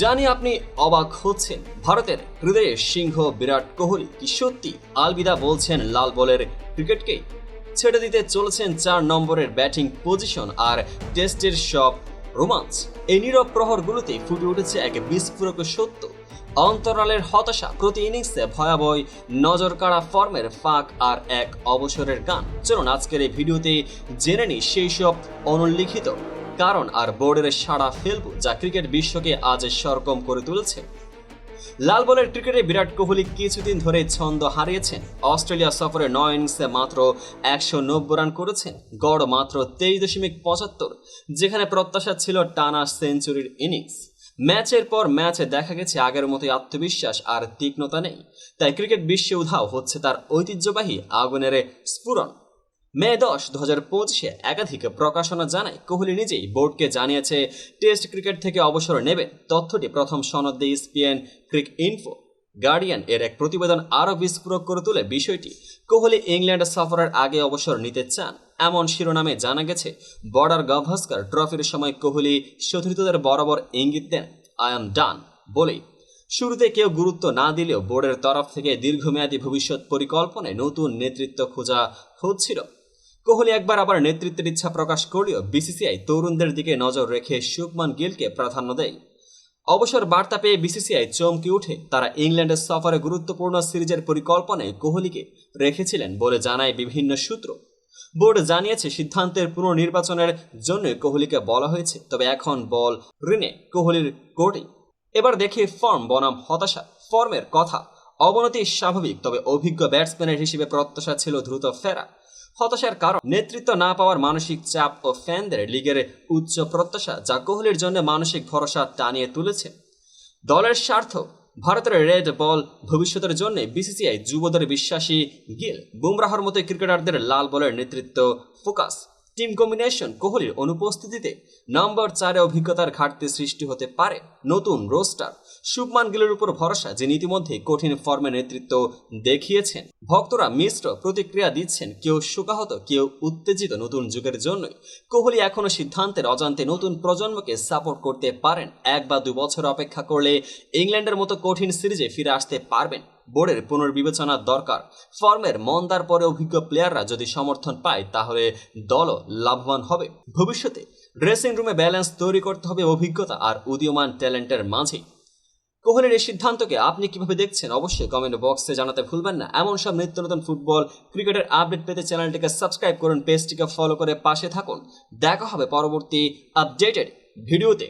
জানি আপনি অবাক হচ্ছেন। ভারতের হৃদয়ের সিংহ বিরাট কোহলি কি সত্যি আলবিদা বলছেন লাল বলের ক্রিকেটকে ছেড়ে দিতে চলেছেন চার নম্বরের ব্যাটিং পজিশন আর টেস্টের সব রোমাঞ্চ এই নীরব প্রহরগুলোতে ফুটে উঠেছে এক বিস্ফোরক সত্য। অন্তরালের হতাশা প্রতি ইনিংসে ভয়াবহ নজর কাড়া ফর্মের ফাঁক আর এক অবসরের গান। চলুন আজকের এই ভিডিওতে জেনে নিই সেই সব অনুল্লিখিত কারণ আর বোর্ডের সাড়া ফেলব যা ক্রিকেট বিশ্বকে আজ সরগম করে তুলেছে। লাল বলের ক্রিকেটে বিরাট কোহলি কিছুদিন ধরে ছন্দ হারিয়েছেন। অস্ট্রেলিয়া সফরে নয় ইনিংসে মাত্র একশো নব্বই রান করেছেন। গড় মাত্র তেইশ দশমিক পঁচাত্তর, যেখানে প্রত্যাশা ছিল টানা সেঞ্চুরির ইনিংস। ম্যাচের পর ম্যাচে দেখা গেছে আগের মতোই আত্মবিশ্বাস আর তীক্ষ্ণতা নেই। তাই ক্রিকেট বিশ্বে উধাও হচ্ছে তার ঐতিহ্যবাহী আগুনের স্ফুরণ। মে দশ দু হাজার পঁচিশে একাধিক প্রকাশনা জানায়। কোহলি নিজেই বোর্ডকে জানিয়েছে, টেস্ট ক্রিকেট থেকে অবসর নেবেন তথ্যটি প্রথম সনদ দিয়ে ইসপিএন ক্রিক ইনফো। গার্ডিয়ান এর এক প্রতিবেদন আরও বিস্ফোরক করে তোলে বিষয়টি। কোহলি ইংল্যান্ড সফরের আগে অবসর নিতে চান। এমন শিরোনামে জানা গেছে, বর্ডার গাভাস্কার ট্রফির সময় কোহলি সতীর্থদের বরাবর ইঙ্গিত দেন, আই এম ডান বলেই। শুরুতে কেউ গুরুত্ব না দিলেও বোর্ডের তরফ থেকে দীর্ঘমেয়াদী ভবিষ্যৎ পরিকল্পনায় নতুন নেতৃত্ব খোঁজা হচ্ছিল। কোহলি একবার আবার নেতৃত্বের ইচ্ছা প্রকাশ করলেও বিসিসিআই তরুণদের দিকে নজর রেখে শুভমান গিলকে প্রাধান্য দেয়। অবসর বার্তা পেয়ে বিসিসিআই চমকে উঠে তারা ইংল্যান্ডের সফরে গুরুত্বপূর্ণ সিরিজের পরিকল্পনায় কোহলিকে রেখেছিলেন বলে জানায় বিভিন্ন সূত্র। বোর্ড জানিয়েছে, সিদ্ধান্তের পুনর্নির্বাচনের জন্য কোহলিকে বলা হয়েছে, তবে এখন বল ঋণে কোহলির কোর্টে এবার দেখে ফর্ম, বনাম হতাশা। ফর্মের কথা, অবনতি স্বাভাবিক, তবে অভিজ্ঞ ব্যাটসম্যানের হিসেবে প্রত্যাশা ছিল দ্রুত ফেরা। হতাশার কারণ। নেতৃত্ব না পাওয়ার মানসিক চাপ ও ফ্যানদের লিগের উচ্চ প্রত্যাশা যা কোহলির জন্য মানসিক ভরসা টানিয়ে তুলেছে। দলের স্বার্থ, ভারতের রেড বল ভবিষ্যতের জন্য বিসিসিআই যুবদের বিশ্বাসী গিল। বুমরাহর মতো ক্রিকেটারদের লাল বলের নেতৃত্ব ফোকাস। টিম কম্বিনেশন কোহলির অনুপস্থিতিতে নম্বর চারে অভিজ্ঞতার ঘাটতি সৃষ্টি হতে পারে নতুন রোস্টার। শুভমান গিলের উপর ভরসা যিনি ইতিমধ্যে কঠিন ফর্মে নেতৃত্ব দেখিয়েছেন। ভক্তরা মিশ্র প্রতিক্রিয়া দিচ্ছেন, কেউ শোকাহত, কেউ উত্তেজিত নতুন যুগের জন্যই। কোহলি এখনও সিদ্ধান্তের অজান্তে নতুন প্রজন্মকে সাপোর্ট করতে পারেন। এক বা দু বছর অপেক্ষা করলে ইংল্যান্ডের মতো কঠিন সিরিজে ফিরে আসতে পারবেন। বোর্ডের পুনর্বিবেচনার দরকার। ফর্মের মন্দার পরে অভিজ্ঞ প্লেয়াররা যদি সমর্থন পায়, তাহলে দলও লাভবান হবে। ভবিষ্যতে ড্রেসিং রুমে ব্যালেন্স তৈরি করতে হবে অভিজ্ঞতা আর উদীয়মান ট্যালেন্টের মাঝে। কোহলির এই সিদ্ধান্তকে আপনি কীভাবে দেখছেন, অবশ্যই কমেন্ট বক্সে জানাতে ভুলবেন না। এমন সব নিত্য নতুন ফুটবল ক্রিকেটের আপডেট পেতে চ্যানেলটিকে সাবস্ক্রাইব করুন পেজটিকে ফলো করে পাশে থাকুন। দেখা হবে পরবর্তী আপডেটেড ভিডিওতে